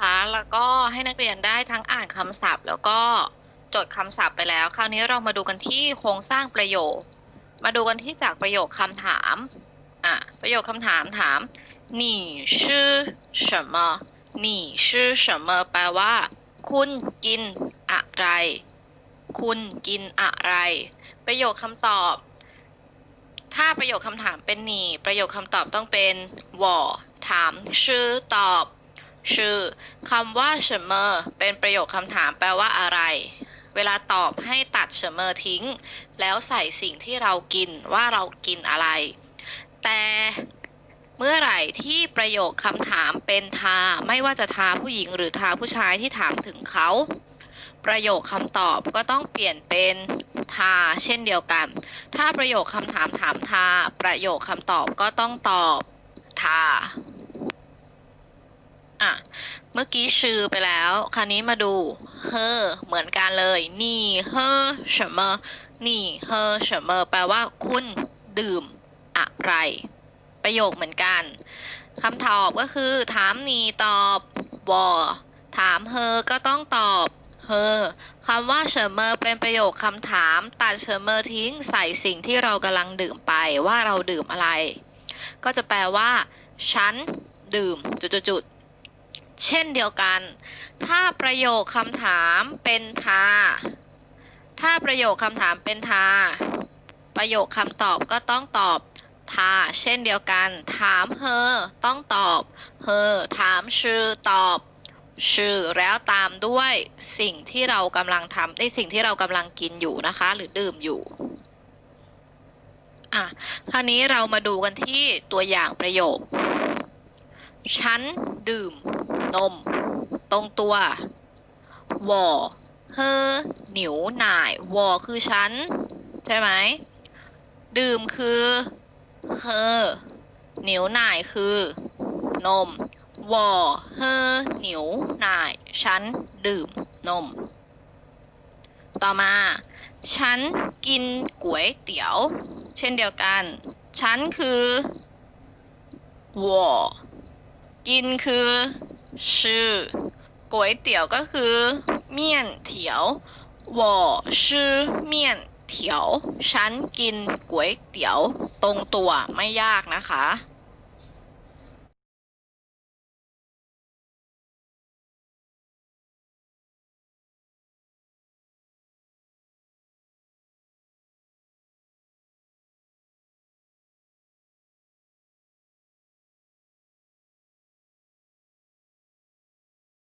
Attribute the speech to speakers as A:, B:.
A: คะแล้วก็ให้นักเรียนได้ทั้งอ่านคำศัพท์ แล้วก็จดคำศัพท์ไปแล้ว คราวนี้เรามาดูกันที่โครงสร้างประโยค มาดูกันที่จากประโยคคำถามอ่ะประโยคคำถามถาม你是什么你是什么แปลว่า คุณกินอะไร คุณกินอะไร ประโยคคำตอบ ถ้าประโยคคำถามเป็นหนีประโยคคำตอบต้องเป็น我ถามชื่อตอบ ชื่อคำว่าเฉมอเป็นประโยคคำถามแปลว่าอะไร เวลาตอบให้ตัดเฉมอทิ้ง แล้วใส่สิ่งที่เรากินว่าเรากินอะไร แต่เมื่อไหร่ที่ประโยคคำถามเป็นทา ไม่ว่าจะทาผู้หญิงหรือทาผู้ชายที่ถามถึงเขา ประโยคคำตอบก็ต้องเปลี่ยนเป็นทา เช่นเดียวกัน ถ้าประโยคคำถามถามทา ประโยคคำตอบก็ต้องตอบทา อ่ะ เมื่อกี้ชื่อไปแล้ว คราวนี้มาดูเฮอเหมือนกันเลยนี่เฮอ什么นี่เฮอ什么แปลว่า คุณดื่มอะไร ประโยคเหมือนกันคำตอบก็คือ ถามนีตอบวอถามเฮอก็ต้องตอบเฮอคำว่าเฉมอเป็นประโยคคำถาม ตัดเฉมอทิ้งใส่สิ่งที่เรากำลังดื่มไปว่าเราดื่มอะไร ก็จะแปลว่า ฉันดื่มจุดๆๆ เช่นเดียวกัน ถ้าประโยคคำถามเป็นทา ถ้าประโยคคำถามเป็นทา ประโยคคำตอบก็ต้องตอบทา เช่นเดียวกัน ถามเฮอต้องตอบเฮอถามชื่อตอบชื่อแล้วตามด้วยสิ่งที่เรากำลังทำในสิ่งที่เรากำลังกินอยู่นะคะ หรือดื่มอยู่อะคราวนี้เรามาดูกันที่ตัวอย่างประโยค ฉันดื่ม นม ตรงตัว วอเฮอหนิวหน่าย วอคือฉัน ใช่ไหม ดื่มคือเฮอหนิวหน่ายคือ นม วอเฮอหนิวหน่าย ฉันดื่มนม ต่อมา ฉันกินก๋วยเตี๋ยว เช่นเดียวกัน ฉันคือ我กินคือ ชื่อก๋วยเตี๋ยวก็คือเมี่ยนเถียว我是面条ฉันกินก๋วยเตี๋ยว ตรงตัวไม่ยากนะคะ